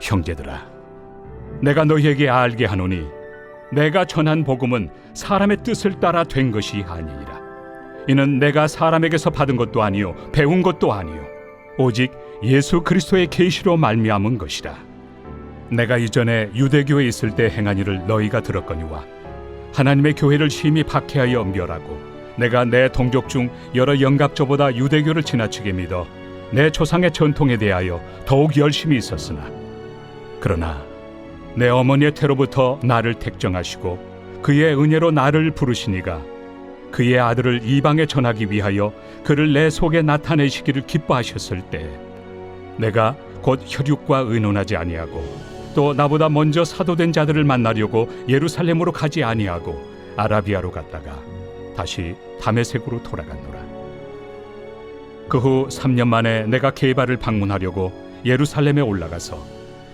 형제들아 내가 너희에게 알게 하노니 내가 전한 복음은 사람의 뜻을 따라 된 것이 아니니라. 이는 내가 사람에게서 받은 것도 아니요 배운 것도 아니요 오직 예수 그리스도의 계시로 말미암은 것이라. 내가 이전에 유대교에 있을 때 행한 일을 너희가 들었거니와 하나님의 교회를 심히 박해하여 멸하고 내가 내 동족 중 여러 영갑조보다 유대교를 지나치게 믿어 내 조상의 전통에 대하여 더욱 열심히 있었으나 그러나 내 어머니의 태로부터 나를 택정하시고 그의 은혜로 나를 부르시니가 그의 아들을 이방에 전하기 위하여 그를 내 속에 나타내시기를 기뻐하셨을 때 내가 곧 혈육과 의논하지 아니하고 또 나보다 먼저 사도된 자들을 만나려고 예루살렘으로 가지 아니하고 아라비아로 갔다가 다시 다메섹으로 돌아갔노라. 그 후 3년 만에 내가 게바를 방문하려고 예루살렘에 올라가서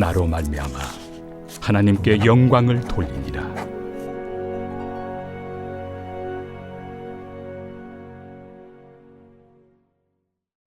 나로 말미암아 하나님께 영광을 돌리니라